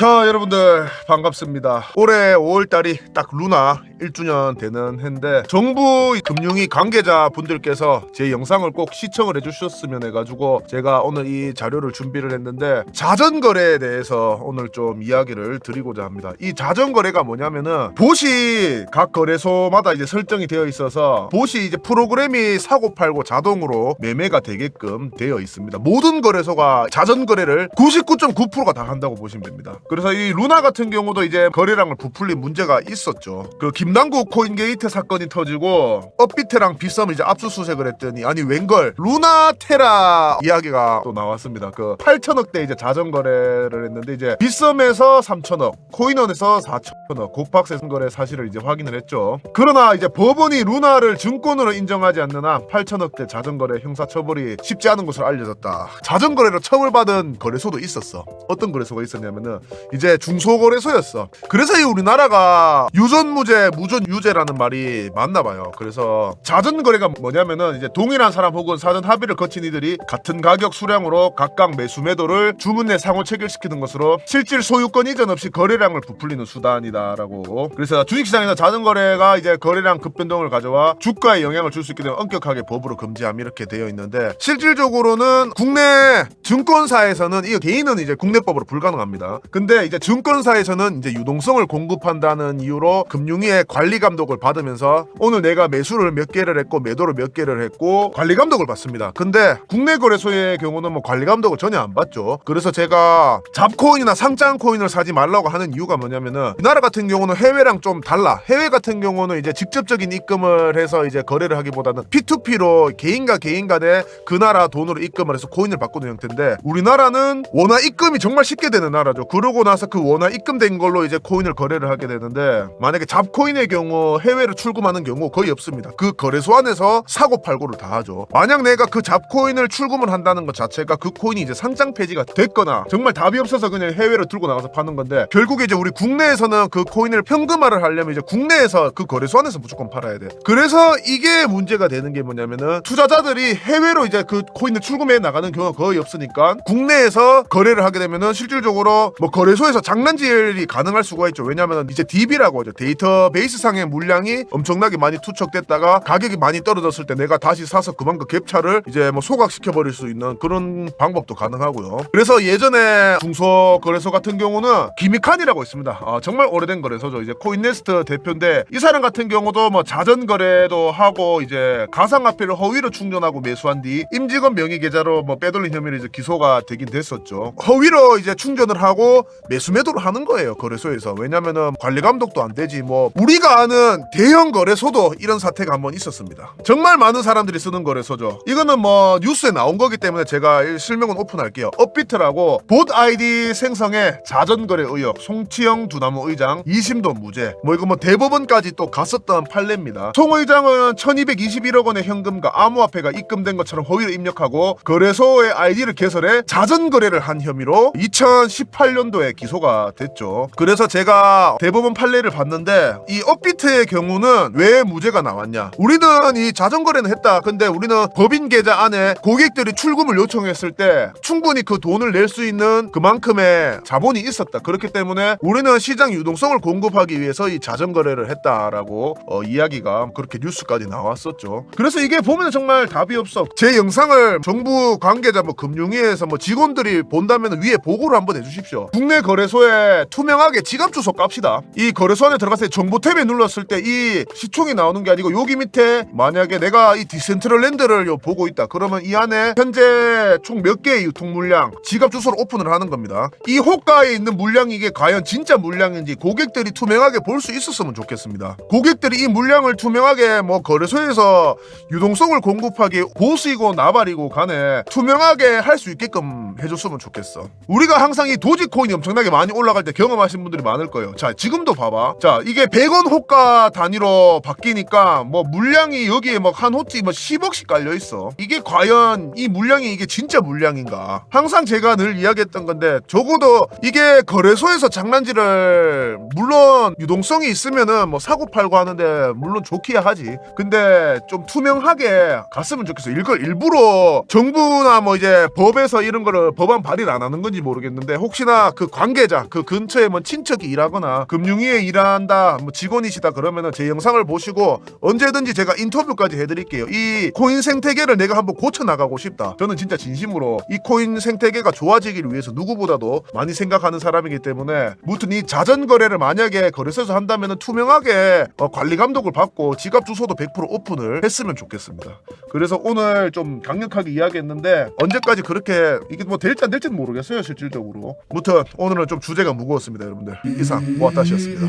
자 여러분들 반갑습니다. 올해 5월달이 딱 루나 1주년 되는 해인데 정부 금융위 관계자 분들께서 제 영상을 꼭 시청을 해주셨으면 해가지고 제가 오늘 이 자료를 준비를 했는데 자전거래에 대해서 오늘 좀 이야기를 드리고자 합니다. 이 자전거래가 뭐냐면은 보시 각 거래소마다 이제 설정이 되어 있어서 보시 이제 프로그램이 사고 팔고 자동으로 매매가 되게끔 되어 있습니다. 모든 거래소가 자전거래를 99.9%가 다 한다고 보시면 됩니다. 그래서 이 루나 같은 경우도 이제 거래량을 부풀린 문제가 있었죠. 그 김 남국 코인게이트 사건이 터지고 업비트랑 빗썸을 이제 압수수색을 했더니 아니 웬걸 루나 테라 이야기가 또 나왔습니다. 그 8천억대 이제 자전거래를 했는데 이제 빗썸에서 3천억, 코인원에서 4천억 고팍세 거래 사실을 이제 확인을 했죠. 그러나 이제 법원이 루나를 증권으로 인정하지 않는 한 8천억대 자전거래 형사처벌이 쉽지 않은 것으로 알려졌다. 자전거래로 처벌받은 거래소도 있었어. 어떤 거래소가 있었냐면은 이제 중소거래소였어. 그래서 이 우리나라가 유전무죄, 무전 유죄라는 말이 맞나 봐요. 그래서 자전 거래가 뭐냐면은 이제 동일한 사람 혹은 사전 합의를 거친 이들이 같은 가격 수량으로 각각 매수 매도를 주문 내 상호 체결시키는 것으로 실질 소유권 이전 없이 거래량을 부풀리는 수단이다라고. 그래서 주식시장에서 자전 거래가 이제 거래량 급변동을 가져와 주가에 영향을 줄 수 있기 때문에 엄격하게 법으로 금지함 이렇게 되어 있는데 실질적으로는 국내 증권사에서는 이 개인은 이제 국내법으로 불가능합니다. 근데 이제 증권사에서는 이제 유동성을 공급한다는 이유로 금융위의 관리 감독을 받으면서 오늘 내가 매수를 몇 개를 했고 매도를 몇 개를 했고 관리 감독을 받습니다. 근데 국내 거래소의 경우는 뭐 관리 감독을 전혀 안 받죠. 그래서 제가 잡코인이나 상장 코인을 사지 말라고 하는 이유가 뭐냐면은 이 나라 같은 경우는 해외랑 좀 달라. 해외 같은 경우는 이제 직접적인 입금을 해서 이제 거래를 하기보다는 P2P로 개인과 개인 간에 그 나라 돈으로 입금을 해서 코인을 바꾸는 형태인데 우리나라는 원화 입금이 정말 쉽게 되는 나라죠. 그러고 나서 그 원화 입금된 걸로 이제 코인을 거래를 하게 되는데 만약에 잡코인 의 경우 해외로 출금하는 경우 거의 없습니다. 그 거래소 안에서 사고 팔고를 다 하죠. 만약 내가 그 잡코인을 출금을 한다는 것 자체가 그 코인이 이제 상장 폐지가 됐거나 정말 답이 없어서 그냥 해외로 들고 나가서 파는 건데 결국에 이제 우리 국내에서는 그 코인을 현금화를 하려면 이제 국내에서 그 거래소 안에서 무조건 팔아야 돼. 그래서 이게 문제가 되는 게 뭐냐면은 투자자들이 해외로 이제 그 코인을 출금해 나가는 경우가 거의 없으니까 국내에서 거래를 하게 되면은 실질적으로 뭐 거래소에서 장난질이 가능할 수가 있죠. 왜냐면은 이제 DB라고 하죠. 데이터베이스 상의 물량이 엄청나게 많이 투척됐다가 가격이 많이 떨어졌을 때 내가 다시 사서 그만큼 갭차를 이제 뭐 소각시켜 버릴 수 있는 그런 방법도 가능하고요. 그래서 예전에 중소 거래소 같은 경우는 기미칸이라고 있습니다. 아, 정말 오래된 거래소죠. 이제 코인네스트 대표인데 이 사람 같은 경우도 뭐 자전 거래도 하고 이제 가상화폐를 허위로 충전하고 매수한 뒤 임직원 명의 계좌로 뭐 빼돌린 혐의로 이제 기소가 되긴 됐었죠. 허위로 이제 충전을 하고 매수 매도를 하는 거예요 거래소에서 왜냐면은 관리 감독도 안 되지 뭐 우리 가 아는 대형 거래소도 이런 사태가 한번 있었습니다. 정말 많은 사람들이 쓰는 거래소죠. 이거는 뭐 뉴스에 나온 거기 때문에 제가 이 실명은 오픈할게요. 업비트라고 봇 아이디 생성에 자전거래 의혹 송치영 두나무 의장 2심도 무죄 뭐 이거 뭐 대법원까지 또 갔었던 판례입니다. 송 의장은 1221억 원의 현금과 암호화폐가 입금된 것처럼 허위로 입력하고 거래소의 아이디를 개설해 자전거래를 한 혐의로 2018년도에 기소가 됐죠. 그래서 제가 대법원 판례를 봤는데 이 업비트의 경우는 왜 무죄가 나왔냐? 우리는 이 자전거래는 했다. 근데 우리는 법인 계좌 안에 고객들이 출금을 요청했을 때 충분히 그 돈을 낼 수 있는 그만큼의 자본이 있었다. 그렇기 때문에 우리는 시장 유동성을 공급하기 위해서 이 자전거래를 했다라고 어, 이야기가 그렇게 뉴스까지 나왔었죠. 그래서 이게 보면 정말 답이 없어. 제 영상을 정부 관계자 뭐 금융위에서 뭐 직원들이 본다면 위에 보고를 한번 해주십시오. 국내 거래소에 투명하게 지갑 주소 깝시다. 이 거래소 안에 들어갔을 때 정보 탭에 눌렀을 때 이 시총이 나오는 게 아니고 여기 밑에 만약에 내가 이 디센트럴랜드를 요 보고 있다. 그러면 이 안에 현재 총 몇 개의 유통 물량 지갑 주소를 오픈을 하는 겁니다. 이 호가에 있는 물량이 이게 과연 진짜 물량인지 고객들이 투명하게 볼 수 있었으면 좋겠습니다. 고객들이 이 물량을 투명하게 뭐 거래소에서 유동성을 공급하기 보수이고 나발이고 간에 투명하게 할 수 있게끔 해줬으면 좋겠어. 우리가 항상 이 도지코인이 엄청나게 많이 올라갈 때 경험하신 분들이 많을 거예요. 자, 지금도 봐봐. 자, 이게 100원 원 호가 단위로 바뀌니까 뭐 물량이 여기에 막한 호찌 뭐 10억씩 깔려 있어. 이게 과연 이 물량이 이게 진짜 물량인가? 항상 제가 늘 이야기했던 건데 적어도 이게 거래소에서 장난질을 물론 유동성이 있으면은 뭐 사고 팔고 하는데 물론 좋기야 하지. 근데 좀 투명하게 갔으면 좋겠어. 이걸 일부러 정부나 뭐 이제 법에서 이런 거를 법안 발의를 안 하는 건지 모르겠는데 혹시나 그 관계자 그 근처에 뭐 친척이 일하거나 금융위에 일한다 뭐 직원 이시다 그러면은 제 영상을 보시고 언제든지 제가 인터뷰까지 해드릴게요. 이 코인 생태계를 내가 한번 고쳐 나가고 싶다. 저는 진짜 진심으로 이 코인 생태계가 좋아지기를 위해서 누구보다도 많이 생각하는 사람이기 때문에 무튼 이 자전 거래를 만약에 거래소에서 한다면은 투명하게 어, 관리 감독을 받고 지갑 주소도 100% 오픈을 했으면 좋겠습니다. 그래서 오늘 좀 강력하게 이야기했는데 언제까지 그렇게 이게 뭐 될지 안 될지는 모르겠어요 실질적으로. 무튼 오늘은 좀 주제가 무거웠습니다 여러분들. 이상 모아타시였습니다.